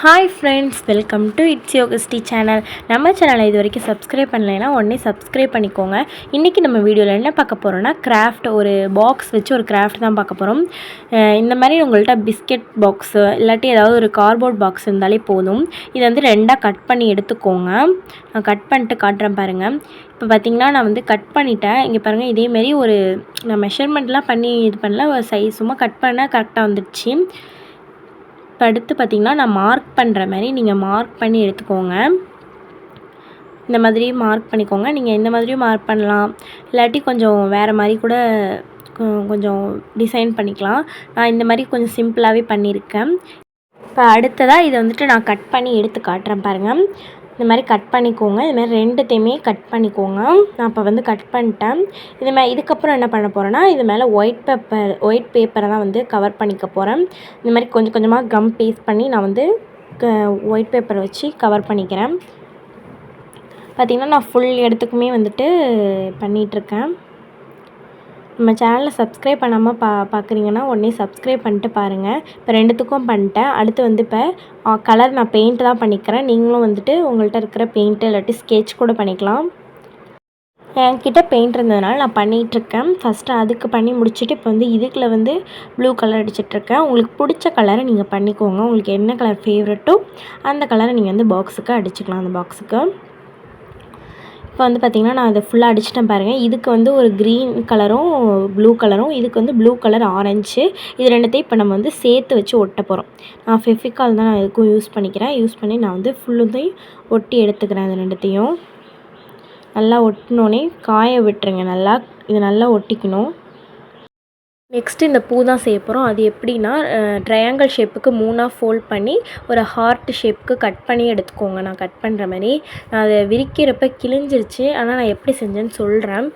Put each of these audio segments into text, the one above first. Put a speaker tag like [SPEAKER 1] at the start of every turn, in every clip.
[SPEAKER 1] Hi friends welcome to it's யோகஸ்டி channel நம்ம சேனலை இது வரைக்கும் சப்ஸ்கிரைப் பண்ணலைன்னா உடனே சப்ஸ்கிரைப் பண்ணிக்கோங்க. இன்றைக்கி நம்ம வீடியோவில் என்ன பார்க்க போகிறோன்னா கிராஃப்ட் ஒரு பாக்ஸ் வச்சு ஒரு கிராஃப்ட் தான் பார்க்க போகிறோம் இந்த மாதிரி உங்கள்கிட்ட பிஸ்கெட் பாக்ஸு இல்லாட்டி ஏதாவது ஒரு கார்போர்ட் பாக்ஸ் இருந்தாலே போதும். இதை வந்து ரெண்டாக கட் பண்ணி எடுத்துக்கோங்க. நான் கட் பண்ணிட்டு காட்டுறேன் பாருங்கள் இப்போ பார்த்திங்கன்னா நான் வந்து கட் பண்ணிட்டேன். இங்கே பாருங்கள் இதேமாரி ஒரு நான் மெஷர்மெண்ட்லாம் பண்ணி இது பண்ணல. ஒரு சைஸ் சும்மா கட் பண்ணால் கரெக்டாக வந்துடுச்சு. இப்போ அடுத்து பார்த்திங்கன்னா நான் மார்க் பண்ணுற மாதிரி நீங்கள் மார்க் பண்ணி எடுத்துக்கோங்க. இந்த மாதிரி மார்க் பண்ணிக்கோங்க. நீங்கள் இந்த மாதிரியும் மார்க் பண்ணலாம். இல்லாட்டி கொஞ்சம் வேறு மாதிரி கூட கொஞ்சம் டிசைன் பண்ணிக்கலாம். நான் இந்த மாதிரி கொஞ்சம் சிம்பிளாகவே பண்ணியிருக்கேன். இப்போ அடுத்ததாக இதை வந்துட்டு நான் கட் பண்ணி எடுத்து காட்டுறேன் பாருங்கள் இந்த மாதிரி கட் பண்ணிக்கோங்க. இது மாதிரி ரெண்டுத்தையுமே கட் பண்ணிக்கோங்க. நான் இப்போ வந்து கட் பண்ணிட்டேன். இது மே இதுக்கப்புறம் என்ன பண்ண போகிறேன்னா இது மேலே ஒயிட் பேப்பர் ஒயிட் பேப்பரை தான் வந்து கவர் பண்ணிக்க போகிறேன் இந்த மாதிரி கொஞ்சம் கொஞ்சமாக கம் பேஸ்ட் பண்ணி நான் வந்து க ஒயிட் பேப்பரை வச்சு கவர் பண்ணிக்கிறேன். பார்த்திங்கன்னா நான் ஃபுல் இடத்துக்குமே வந்துட்டு பண்ணிகிட்ருக்கேன் நம்ம சேனலில் சப்ஸ்கிரைப் பண்ணாமல் பா பார்க்குறீங்கன்னா உடனே சப்ஸ்கிரைப் பண்ணிட்டு பாருங்கள் இப்போ ரெண்டுத்துக்கும் பண்ணிட்டேன். அடுத்து வந்து இப்போ கலர் நான் பெயிண்ட் தான் பண்ணிக்கிறேன். நீங்களும் வந்துட்டு உங்கள்கிட்ட இருக்கிற பெயிண்ட்டு இல்லாட்டி ஸ்கெட்ச் கூட பண்ணிக்கலாம். என்கிட்ட பெயிண்ட் இருந்ததுனால நான் பண்ணிகிட்ருக்கேன் ஃபஸ்ட்டு அதுக்கு பண்ணி முடிச்சுட்டு இப்போ வந்து இதுக்குள்ள வந்து ப்ளூ கலர் அடிச்சிட்ருக்கேன் உங்களுக்கு பிடிச்ச கலரை நீங்கள் பண்ணிக்கோங்க. உங்களுக்கு என்ன கலர் ஃபேவரட்டோ அந்த கலரை நீங்கள் வந்து பாக்ஸுக்கு அடிச்சுக்கலாம். அந்த பாக்ஸுக்கு இப்போ வந்து பார்த்திங்கன்னா நான் அதை ஃபுல்லாக அடிச்சிட்டேன் பாருங்கள் இதுக்கு வந்து ஒரு க்ரீன் கலரும் ப்ளூ கலரும் இதுக்கு வந்து ப்ளூ கலர் ஆரஞ்சு இது ரெண்டுத்தையும் இப்போ நம்ம வந்து சேர்த்து வச்சு ஒட்ட போகிறோம் நான் ஃபெஃபிகால் தான் நான் இதுக்கும் யூஸ் பண்ணிக்கிறேன். யூஸ் பண்ணி நான் வந்து ஃபுல்லுத்தையும் ஒட்டி எடுத்துக்கிறேன் அது ரெண்டுத்தையும். நல்லா ஒட்டினோடனே காய விட்டுருங்க நல்லா. இது நல்லா ஒட்டிக்கணும். நெக்ஸ்ட்டு இந்த பூ தான் செய்ய போகிறோம் அது எப்படின்னா ட்ரையாங்கிள் ஷேப்புக்கு மூணாக ஃபோல்ட் பண்ணி ஒரு ஹார்ட் ஷேப்புக்கு கட் பண்ணி எடுத்துக்கோங்க. நான் கட் பண்ணுற மாதிரி. நான் அதை விரிக்கிறப்ப கிழிஞ்சிருச்சு. ஆனால் நான் எப்படி செஞ்சேன்னு சொல்கிறேன்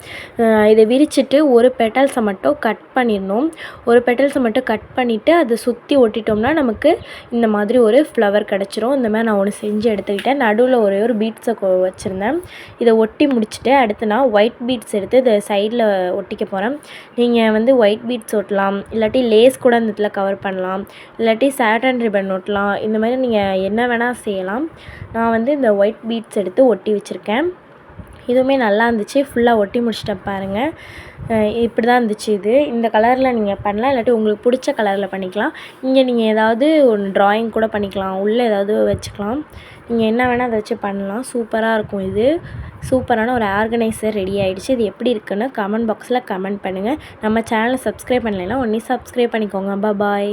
[SPEAKER 1] இதை விரிச்சிட்டு ஒரு பெட்டல்ஸை மட்டும் கட் பண்ணிடணும். ஒரு பெட்டல்ஸை மட்டும் கட் பண்ணிவிட்டு அதை சுற்றி ஒட்டிட்டோம்னா நமக்கு இந்த மாதிரி ஒரு ஃப்ளவர் கிடச்சிரும். இந்த மாதிரி நான் ஒன்று செஞ்சு எடுத்துக்கிட்டேன். நடுவில் ஒரே ஒரு பீட்ஸை வச்சுருந்தேன். இதை ஒட்டி முடிச்சுட்டு அடுத்து நான் ஒயிட் பீட்ஸ் எடுத்து இதை சைடில் ஒட்டிக்க போகிறேன் நீங்கள் வந்து ஒயிட் பீட் பீட்ஸ் ஒட்டலாம் இல்லாட்டி லேஸ் கூட அந்த இடத்துல கவர் பண்ணலாம் இல்லாட்டி சேட்டன் ரிப்பன் ஒட்டலாம். இந்த மாதிரி நீங்கள் என்ன வேணால் செய்யலாம். நான் வந்து இந்த ஒயிட் பீட்ஸ் எடுத்து ஒட்டி வச்சுருக்கேன். இதுவுமே நல்லா இருந்துச்சு. ஃபுல்லாக ஒட்டி முடிச்சிட்டேன் பாருங்கள் இப்படி தான் இருந்துச்சு இது. இந்த கலரில் நீங்கள் பண்ணலாம். இல்லாட்டி உங்களுக்கு பிடிச்ச கலரில் பண்ணிக்கலாம். இங்கே நீங்கள் ஏதாவது ஒன்று ட்ராயிங் கூட பண்ணிக்கலாம். உள்ளே ஏதாவது வச்சுக்கலாம். நீங்கள் என்ன வேணால் அதை வச்சு பண்ணலாம். சூப்பராக இருக்கும் இது. சூப்பரான ஒரு ஆர்கனைசர் ரெடி ஆகிடுச்சு இது எப்படி இருக்குன்னு கமெண்ட் பாக்ஸில் கமெண்ட் பண்ணுங்கள் நம்ம சேனலை சப்ஸ்கிரைப் பண்ணலைன்னா ஒன்றே சப்ஸ்கிரைப் பண்ணிக்கோங்க. பாய்